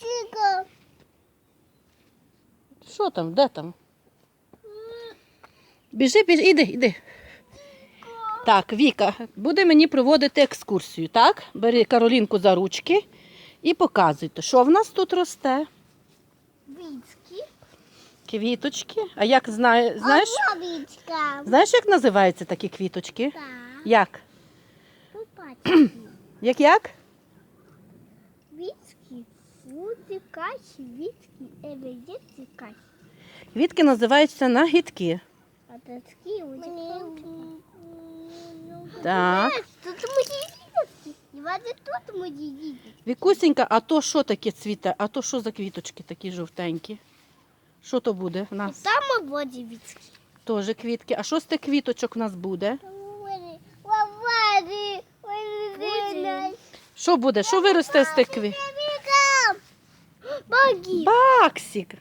Тихо. Що там? Де там? Біжи, біжи, іди, іди. Так, Віка, буде мені проводити екскурсію, так? Бери Каролінку за ручки і показуйте, що в нас тут росте. Вицки. Квіточки. А як знає, знаєш, Вічка. знаєш, як називаються такі квіточки? Так. Як? Як як? Каші, вицки, еведеці, каші. Квітки називаються нагідки. А такі у Так. Тут мої дітки. І вони тут мої дітки. Вікусенька, а то що таке цвіте? А то що за квіточки такі жовтенькі? Що то буде в нас? Там воді вицки. Теж квітки. А що з тих квіточок в нас буде? Лавади. Води. Що буде? Що виросте з тих квіт? Баги. Баксик.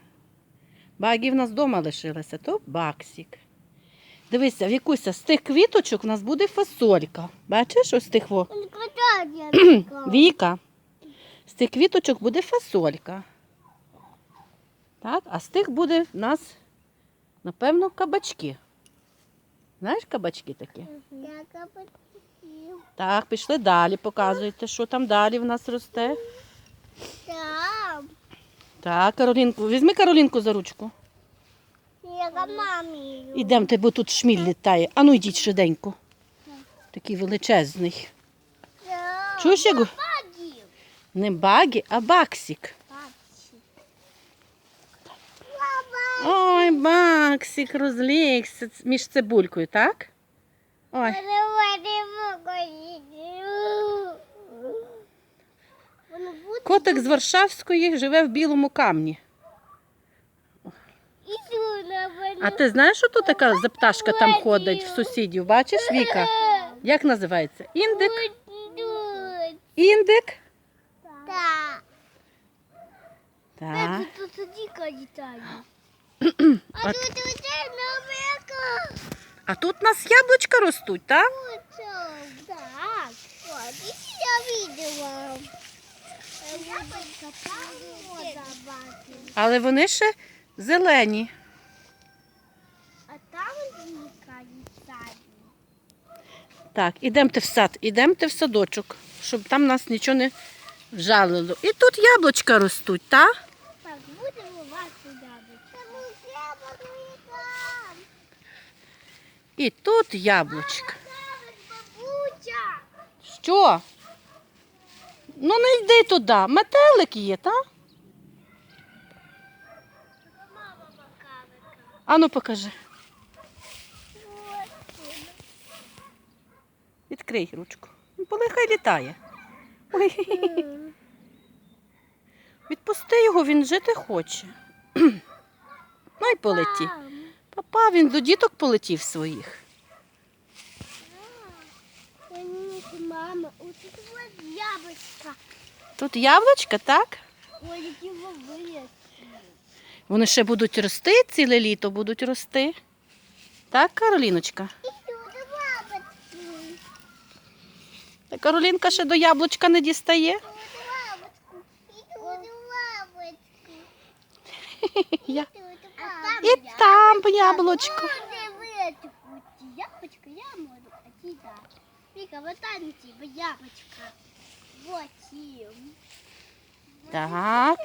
Баги в нас вдома лишилася, то баксик. Дивися, Вікуся, з тих квіточок в нас буде фасолька. Бачиш, ось тих во. Віка. З тих квіточок буде фасолька. Так, а з тих буде в нас, напевно, кабачки. Знаєш кабачки такі? Так, пішли далі, показуйте, що там далі в нас росте. Там. Так, Каролінку, візьми Каролінку за ручку. Я мамі. Ідемте, бо тут шміль літає. Ану йдіть швиденько. Такий величезний. Чуєш, як? Не багі, а баксик. Ой, баксик розлігся між цибулькою, так? Ой, котик з Варшавської живе в білому камні. А ти знаєш, що тут така за пташка там ходить в сусідів? Бачиш, Віка? Як називається? Індик? Індик? Так. Так. А, тут а тут у нас яблучка ростуть, так? Так. Я видела. Яблочко там вода бачила. Але вони ще зелені. А там. Так, ідемте в сад, ідемте в садочок, щоб там нас нічого не вжалило. І тут яблучка ростуть, так? Так, будемо ваші яблучко. Там І тут яблучка. Що? Ну не йди туди. Метелик є, так? Ану покажи. Відкрий ручку. Ну, Полихай літає. Ой. Відпусти його, він жити хоче. Ну і полетів. Папа, він до діток полетів своїх. Ой, мама, вот тут вот яблочко. Тут яблучка, так? Ой, які. Вони ще будуть рости, ціле літо будуть рости. Так, Кароліночка? І тут яблочко. Та Каролінка ще до яблучка не дістає. Яблочко. Яблочко. І там яблучко. Яблочко я можу, а ти да. Віка, вот там тебе яблочко. Вот им. Так.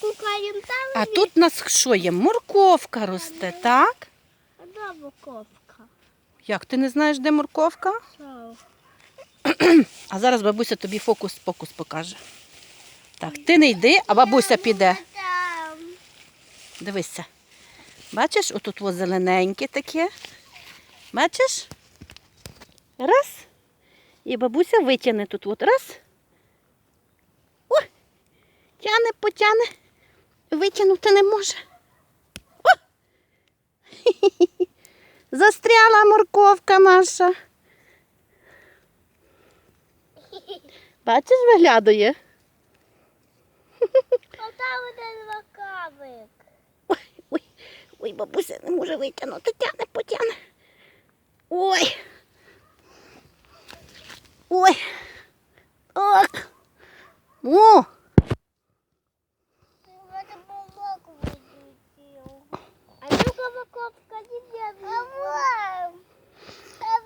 Кукаємо там? А тут у нас що є? Морковка росте, так? Буковка. Як ти не знаєш, де морковка? А зараз бабуся тобі фокус-покус покаже. Так, ти не йди, а бабуся піде. Дивися. Бачиш, отут ось зелененьке таке. Бачиш? Раз. І бабуся витягне тут. От раз. О! Тяне, потяне. Витягнути не може. О! Застряла морковка наша. Бачиш, виглядає? один макавик. Ой, ой, ой, бабуся не може витягнути, тяне, потягне. Ой. Ой. Так. Не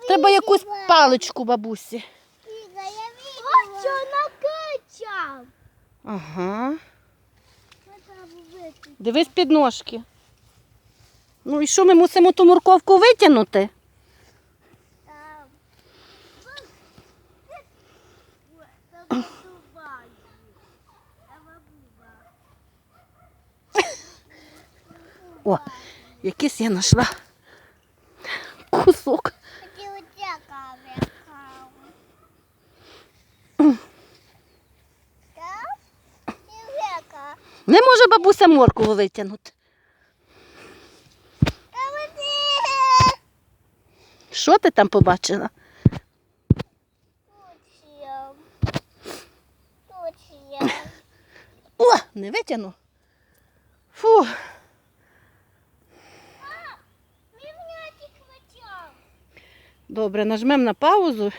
треба якусь паличку бабусі. Що накачав. Ага. Дивись під ножки. Ну і що ми мусимо ту морковку витягнути? О, якийсь я знайшла кусок. Ти оця камера. Так? Ти века. Не може бабуся моркву витягнути. Що ти там побачила? О, не витягну. Фу, добре, нажмемо на паузу.